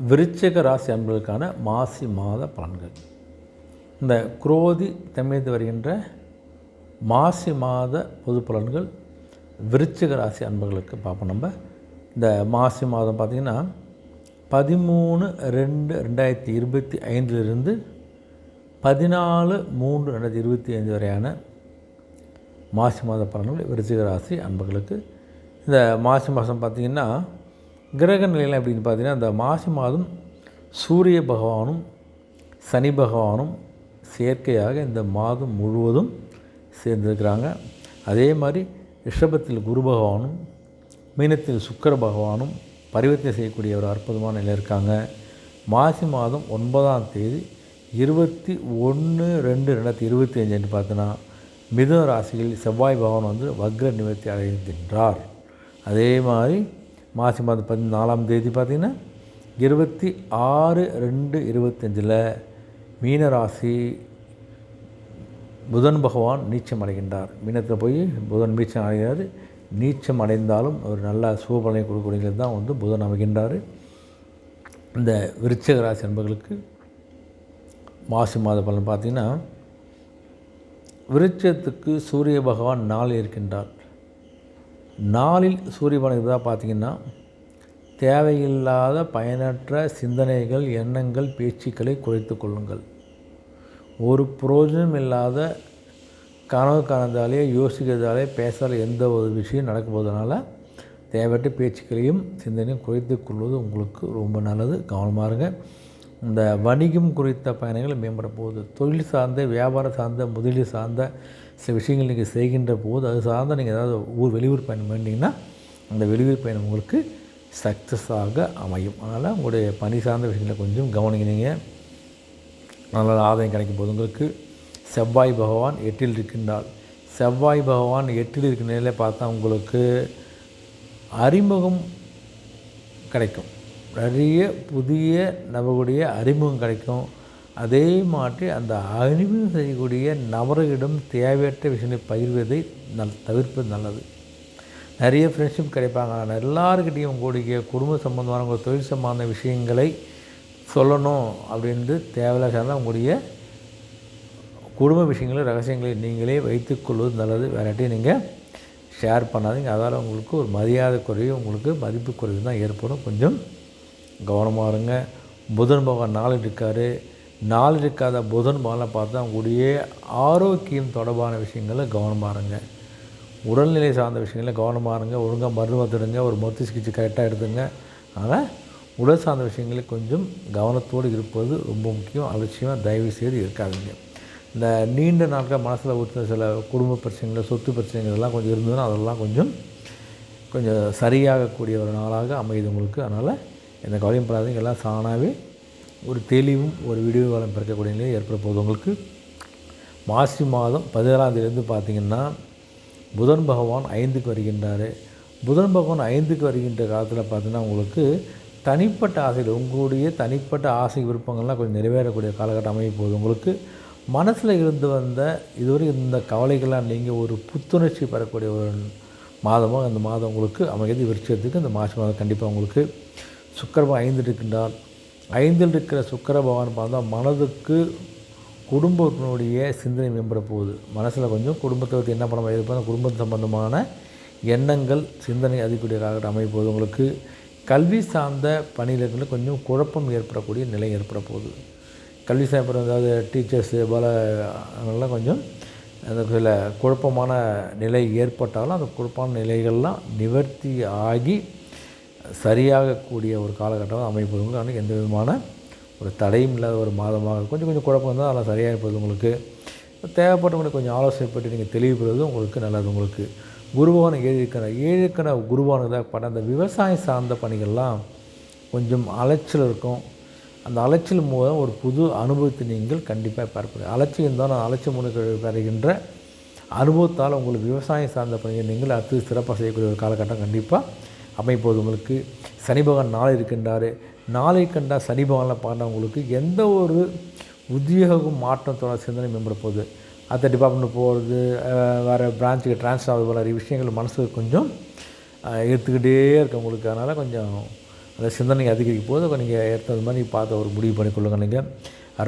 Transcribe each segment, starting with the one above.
விருச்சிக ராசி அன்பர்களுக்கான மாசி மாத பலன்கள். இந்த குரோதி தமிழ்ந்து வருகின்ற மாசி மாத பொது பலன்கள் விருச்சிக ராசி அன்பர்களுக்கு பார்ப்போம். நம்ம இந்த மாசி மாதம் பார்த்திங்கன்னா பதிமூணு ரெண்டு ரெண்டாயிரத்தி இருபத்தி ஐந்திலிருந்து பதினாலு மூன்று ரெண்டாயிரத்தி இருபத்தி ஐந்து வரையான மாசி மாத பலன்கள் விருச்சிக ராசி அன்பர்களுக்கு இந்த மாசி மாதம் பார்த்திங்கன்னா கிரக நிலையெல்லாம் எப்படின்னு பார்த்தீங்கன்னா இந்த மாசி மாதம் சூரிய பகவானும் சனி பகவானும் செயற்கையாக இந்த மாதம் முழுவதும் சேர்ந்திருக்கிறாங்க. அதே மாதிரி ரிஷபத்தில் குரு பகவானும் மீனத்தில் சுக்கர பகவானும் பரிவர்த்தனை செய்யக்கூடிய ஒரு அற்புதமான நிலை இருக்காங்க. மாசி மாதம் ஒன்பதாம் தேதி இருபத்தி ஒன்று ரெண்டு ரெண்டாயிரத்தி இருபத்தி அஞ்சுன்னு பார்த்தோன்னா மிதுன ராசியில் செவ்வாய் பகவான் வந்து வக்ர நிவர்த்தி அடைகின்றார் அதே மாதிரி மாசி மாதம் பதினாலாம் தேதி பார்த்திங்கன்னா இருபத்தி ஆறு ரெண்டு இருபத்தஞ்சில் மீனராசி புதன் பகவான் நீச்சம் அடைகின்றார். மீனத்தில் போய் புதன் நீச்சம் அடைகிறார். நீச்சம் அடைந்தாலும் ஒரு நல்ல சுபபலனை கொடுக்கக்கூடியது தான் வந்து புதன் அமைகின்றார். இந்த விருச்சக ராசி என்பர்களுக்கு மாசி மாத பலன் பார்த்திங்கன்னா விருட்சத்துக்கு சூரிய பகவான் நாள் இருக்கின்றார். நாளில் சூரிய பகவான் இருந்தால் பார்த்திங்கன்னா தேவையில்லாத பயனற்ற சிந்தனைகள் எண்ணங்கள் பேச்சுக்களை குறைத்து கொள்ளுங்கள். ஒரு புரோஜனம் இல்லாத கனவு காணந்தாலே யோசிக்கிறதாலே பேசாத எந்த ஒரு விஷயம் நடக்கும் போதனால தேவையற்ற பேச்சுக்களையும் சிந்தனையும் குறைத்து கொள்வது உங்களுக்கு ரொம்ப நல்லது. கவனமாக இருங்க. இந்த வணிகம் குறித்த பயணங்கள் மேம்பட போகுது. தொழில் சார்ந்த வியாபாரம் சார்ந்த முதலீடு சார்ந்த சில விஷயங்கள் நீங்கள் செய்கின்ற போது அது சார்ந்த நீங்கள் ஏதாவது ஊர் வெளியூர் பயணம் வேண்டிங்கன்னா அந்த வெளியூர் பயணம் உங்களுக்கு சக்ஸஸாக அமையும். அதனால் உங்களுடைய பணி சார்ந்த விஷயங்களை கொஞ்சம் கவனிக்கிறீங்க. நல்ல ஆதாயம் கிடைக்கும் போது உங்களுக்கு செவ்வாய் பகவான் எட்டில் இருக்கின்றால் செவ்வாய் பகவான் எட்டில் இருக்கிற நிலையில் பார்த்தா உங்களுக்கு அறிமுகம் கிடைக்கும். நிறைய புதிய நபர்களுடைய அறிமுகம் கிடைக்கும். அதே மாதிரி அந்த அறிமுகம் செய்யக்கூடிய நபர்களிடம் தேவையற்ற விஷயங்களை பகிர்வதை நல் தவிர்ப்பது நல்லது. நிறைய ஃப்ரெண்ட்ஷிப் கிடைப்பாங்க. ஆனால் எல்லாருக்கிட்டையும் உங்களுடைய குடும்ப சம்பந்தமான உங்கள் தொழில் சம்பந்தமான விஷயங்களை சொல்லணும் அப்படின்ட்டு தேவையில்லாத உங்களுடைய குடும்ப விஷயங்களை ரகசியங்களை நீங்களே வைத்துக்கொள்வது நல்லது. வேறாட்டியும் நீங்கள் ஷேர் பண்ணாதீங்க. அதால் உங்களுக்கு ஒரு மரியாதை குறைவு உங்களுக்கு மதிப்பு குறைவு தான் ஏற்படும். கொஞ்சம் கவனமாக இருங்க. புதன் பகவான் நாள் இருக்கார். நாள் இருக்காத புதன் பலனை பார்த்தா உங்களுடைய ஆரோக்கியம் தொடர்பான விஷயங்களில் கவனமாக இருங்க உடல்நிலை சார்ந்த விஷயங்களில் கவனமாக இருங்க ஒழுங்காக மருந்து வந்துடுங்க ஒரு மருத்துவ சிகிச்சை கரெக்டாக எடுத்துங்க. அதனால் உடல் சார்ந்த விஷயங்களில் கொஞ்சம் கவனத்தோடு இருப்பது ரொம்ப முக்கியம். அலட்சியமாக தயவு செய்து இருக்காதுங்க. இந்த நீண்ட நாட்கள் மனசில் ஊற்ற சில குடும்ப பிரச்சனைகள் சொத்து பிரச்சனைகள் எல்லாம் கொஞ்சம் இருந்ததுன்னா அதெல்லாம் கொஞ்சம் கொஞ்சம் சரியாகக்கூடிய ஒரு நாளாக அமையுது உங்களுக்கு. அதனால் எந்த கவலையும் படாதீங்க. எல்லாம் சாணாவே ஒரு தெளிவும் ஒரு விடிவு காலம் பிறக்கக்கூடிய நிலையை ஏற்பட போகுது. உங்களுக்கு மாசி மாதம் பதினேழாம் தேதியிலேருந்து பார்த்திங்கன்னா புதன் பகவான் ஐந்துக்கு வருகின்றார். புதன் பகவான் ஐந்துக்கு வருகின்ற காலத்தில் பார்த்தீங்கன்னா உங்களுக்கு தனிப்பட்ட ஆசைகள் உங்களுடைய தனிப்பட்ட ஆசை விருப்பங்கள்லாம் கொஞ்சம் நிறைவேறக்கூடிய காலகட்டம் அமைய போகுது. உங்களுக்கு மனசில் இருந்து வந்த இதுவரை இந்த கவலைகள்லாம் நீங்கள் ஒரு புத்துணர்ச்சி பெறக்கூடிய ஒரு மாதமாக அந்த மாதம் உங்களுக்கு அமைகிறது விருட்சத்துக்கு இந்த மாசி மாதம் கண்டிப்பாக உங்களுக்கு சுக்கரமாக ஐந்து இருக்கின்றால் ஐந்தில் இருக்கிற சுக்கர பகவான் பார்த்தா மனதுக்கு குடும்பத்தினுடைய சிந்தனை மேம்பட போகுது. மனசில் கொஞ்சம் குடும்பத்தை பற்றி என்ன பண்ண இருப்போம் குடும்பம் சம்பந்தமான எண்ணங்கள் சிந்தனை அதிகக்கூடிய காலகட்டம் உங்களுக்கு. கல்வி சார்ந்த பணியிடங்களில் கொஞ்சம் குழப்பம் ஏற்படக்கூடிய நிலை ஏற்பட போகுது. கல்வி சார்ந்த அதாவது டீச்சர்ஸு போல் அவங்களாம் கொஞ்சம் அந்த சில குழப்பமான நிலை ஏற்பட்டாலும் அந்த குழப்பமான நிலைகள்லாம் நிவர்த்தி ஆகி சரியாகக்கூடிய ஒரு காலகட்டமாக அமைப்பது ஆனால் எந்த விதமான ஒரு தடையும் இல்லாத ஒரு மாதமாக கொஞ்சம் கொஞ்சம் குழப்பம் தான் அதெல்லாம் சரியாக இருப்பது உங்களுக்கு தேவைப்பட்டவங்களுக்கு கொஞ்சம் ஆலோசனை பற்றி நீங்கள் தெளிவுபடுறது உங்களுக்கு நல்லது. உங்களுக்கு குருவான ஏழுக்கண ஏழுக்கண குருவானதாக பட அந்த விவசாயம் சார்ந்த பணிகள்லாம் கொஞ்சம் அலைச்சல் இருக்கும். அந்த அலைச்சல் மூலம் ஒரு புது அனுபவத்தை நீங்கள் கண்டிப்பாக பார்ப்பீங்க அலைச்சல் தான் நான் அலைச்சல் பெறுகின்ற அனுபவத்தால் உங்களுக்கு விவசாயம் சார்ந்த பணிகள் நீங்கள் அடுத்து சிறப்பாக செய்யக்கூடிய ஒரு காலகட்டம் கண்டிப்பாக அமைப்போது உங்களுக்கு. சனி பகவான் நாளை இருக்கின்றார். நாளை கண்டா சனி பகவானில் பாண்டவங்களுக்கு எந்த ஒரு உத்தியோகம் மாற்றத்தோட சிந்தனை மேம்பட போகுது. அடுத்த டிபார்ட்மெண்ட் போகிறது வேறு பிரான்ச்சுக்கு ட்ரான்ஸ்ஃபர் ஆகுது போல விஷயங்கள் மனசுக்கு கொஞ்சம் எடுத்துக்கிட்டே இருக்கவங்களுக்கு அதனால் கொஞ்சம் அந்த சிந்தனை அதிகரிக்கும் போது நீங்கள் ஏற்றது மாதிரி பார்த்து ஒரு முடிவு பண்ணிக்கொள்ளுங்க நீங்கள்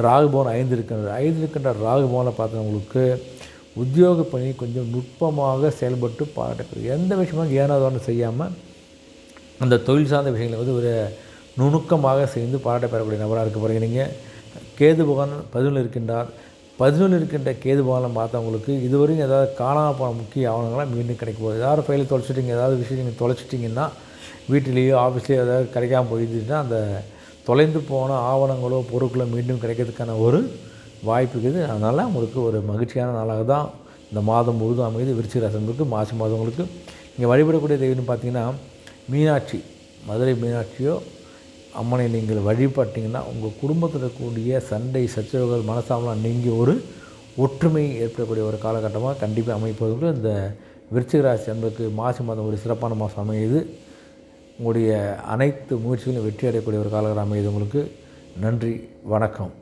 ராகுபவன் ஐந்து இருக்கின்றது ஐந்து இருக்கின்ற ராகுபவனை பார்த்தவங்களுக்கு உத்தியோக பணி கொஞ்சம் நுட்பமாக செயல்பட்டு பாட்டு எந்த விஷயமும் ஏனாதோன்னு செய்யாமல் அந்த தொழில் சார்ந்த விஷயங்களை வந்து ஒரு நுணுக்கமாக செய்து பாராட்ட பெறக்கூடிய நபராக இருக்க போகிறீங்க. நீங்கள் கேது பகவான் பதினொன்று இருக்கின்றார். பதினொன்று இருக்கின்ற கேது பகவானை பார்த்தவங்களுக்கு இதுவரையும் ஏதாவது காணாமல் போன முக்கிய ஆவணங்களாக மீண்டும் கிடைக்க போகுது. ஏதாவது ஃபைலை தொலைச்சிட்டிங்க ஏதாவது விஷயம் நீங்கள் தொலைச்சிட்டிங்கன்னா வீட்டிலேயோ ஆஃபீஸ்லேயோ ஏதாவது கிடைக்காம போயிடுச்சுன்னா அந்த தொலைந்து போன ஆவணங்களோ பொருட்களோ மீண்டும் கிடைக்கிறதுக்கான ஒரு வாய்ப்பு இருக்குது. அதனால் உங்களுக்கு ஒரு மகிழ்ச்சியான நாளாக தான் இந்த மாதம் முழுதும் அமைது விருச்சிக ராசங்களுக்கு மாசி மாதங்களுக்கு இங்கே வழிபடக்கூடிய தெய்வம்னு பார்த்தீங்கன்னா மீனாட்சி மதுரை மீனாட்சியோ அம்மனை நீங்கள் வழிபட்டிங்கன்னா உங்கள் குடும்பத்தில் இருக்கக்கூடிய சண்டை சச்சரவுகள் மனசாமலாம் நீங்கி ஒரு ஒற்றுமை ஏற்படக்கூடிய ஒரு காலகட்டமாக கண்டிப்பாக அமைப்பதற்கு இந்த விருச்சிகராசி என்பதுக்கு மாசி மாதம் ஒரு சிறப்பான மாதம் அமையுது. உங்களுடைய அனைத்து முயற்சிகளும் வெற்றி அடையக்கூடிய ஒரு காலகட்டம் அமையுது உங்களுக்கு. நன்றி வணக்கம்.